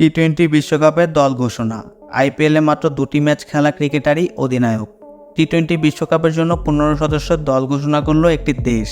T twenty বিশ্বকাপের দল ঘোষণা। আইপিএলে মাত্র দুটি ম্যাচ খেলা ক্রিকেটারই অধিনায়ক। টি টোয়েন্টি বিশ্বকাপের জন্য পনেরো সদস্যের দল ঘোষণা করল একটি দেশ।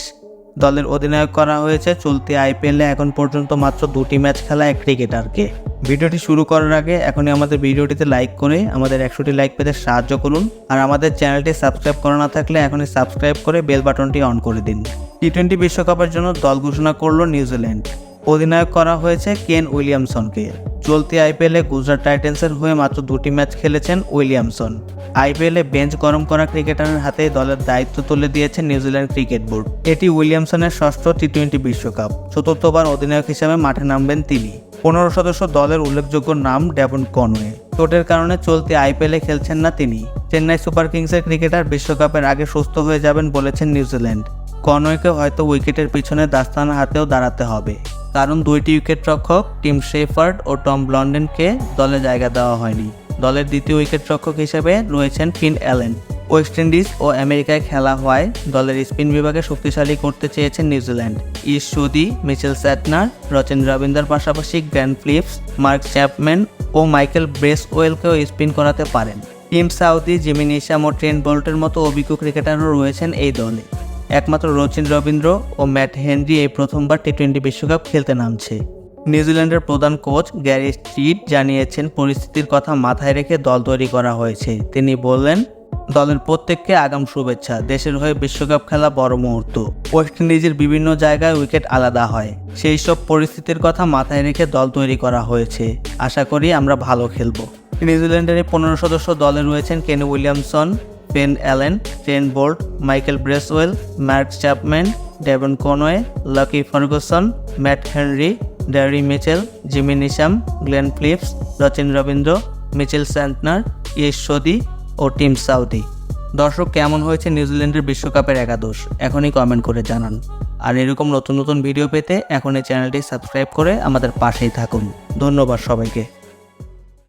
দলের অধিনায়ক করা হয়েছে, চলতি আইপিএলে এখন পর্যন্ত মাত্র দুটি ম্যাচ খেলা এক ক্রিকেটারকে। ভিডিওটি শুরু করার আগে এখনই আমাদের ভিডিওটিতে লাইক করে আমাদের একশোটি লাইক পেতে সাহায্য করুন। আর আমাদের চ্যানেলটি সাবস্ক্রাইব করা না থাকলে এখনই সাবস্ক্রাইব করে বেল বাটনটি অন করে দিন। টি টোয়েন্টি বিশ্বকাপের জন্য দল ঘোষণা করল নিউজিল্যান্ড। অধিনায়ক করা হয়েছে কেন উইলিয়ামসনকে। চলতি আইপিএলে গুজরাট টাইটেন্সের হয়ে মাত্র দুটি ম্যাচ খেলেছেন উইলিয়ামসন। আইপিএলে বেঞ্চ গরম করা ক্রিকেটারের হাতে দলের দায়িত্ব তুলে দিয়েছে নিউজিল্যান্ড ক্রিকেট বোর্ড। এটি উইলিয়ামসনের ষষ্ঠ টি টোয়েন্টি বিশ্বকাপ। চতুর্থবার অধিনায়ক হিসেবে মাঠে নামবেন তিনি। পনেরো সদস্য দলের উল্লেখযোগ্য নাম ডেভন কনওয়ে। চোটের কারণে চলতি আইপিএলে খেলছেন না তিনি। চেন্নাই সুপার কিংসের ক্রিকেটার বিশ্বকাপের আগে সুস্থ হয়ে যাবেন বলেছেন নিউজিল্যান্ড। কনওয়েকে হয়তো উইকেটের পিছনে দাস্তানা হাতেও দাঁড়াতে হবে। কারণ দুইটি উইকেট রক্ষক, টিম শেফার্ড ও টম ব্লন্ডেনকে দলে জায়গা দেওয়া হয়নি। দলের দ্বিতীয় উইকেট রক্ষক হিসেবে রয়েছেন ফিন অ্যালেন। ওয়েস্ট ইন্ডিজ ও আমেরিকায় খেলা হওয়ায় দলের স্পিন বিভাগে শক্তিশালী করতে চেয়েছেন নিউজিল্যান্ড। ইস সুদি, মিচেল স্যাটনার, রচেন রবীন্দ্রার পাশাপাশি গ্র্যান্ড ফ্লিপস, মার্ক চ্যাপম্যান ও মাইকেল ব্রেসওয়েলকেও স্পিন করাতে পারেন। টিম সাউদি জিমি নিশাম ও ট্রেন বোল্টের মতো অভিজ্ঞ ক্রিকেটারও রয়েছেন এই দলে। একমাত্র রচিন রবীন্দ্র ও ম্যাট হেনরি এই প্রথমবার টি টোয়েন্টি বিশ্বকাপ খেলতে নামছে। নিউজিল্যান্ডের প্রধান কোচ গ্যারি স্ট্রিট জানিয়েছেন, পরিস্থিতির কথা মাথায় রেখে দল তৈরি করা হয়েছে। তিনি বললেন, দলের প্রত্যেককে আগাম শুভেচ্ছা। দেশের হয়ে বিশ্বকাপ খেলা বড় মুহূর্ত। ওয়েস্ট ইন্ডিজের বিভিন্ন জায়গায় উইকেট আলাদা হয়। সেই সব পরিস্থিতির কথা মাথায় রেখে দল তৈরি করা হয়েছে। আশা করি আমরা ভালো খেলব। নিউজিল্যান্ডের এই পনেরো সদস্য দলে রয়েছেন Kane Williamson Finn Allen Trent Boult Michael Bracewell Mark Chapman Devon Conway Lockie Ferguson Matt Henry Daryl Mitchell Jimmy Neesham Glenn Phillips Rachin Ravindra Mitchell Santner Ish Sodhi ও টিম সাউদি দর্শক, কেমন হয়েছে নিউজিল্যান্ডের বিশ্বকাপের একাদশ? এখনই কমেন্ট করে জানান। আর এরকম নতুন নতুন ভিডিও পেতে এখন এই চ্যানেলটি সাবস্ক্রাইব করে আমাদের পাশেই থাকুন। ধন্যবাদ সবাইকে।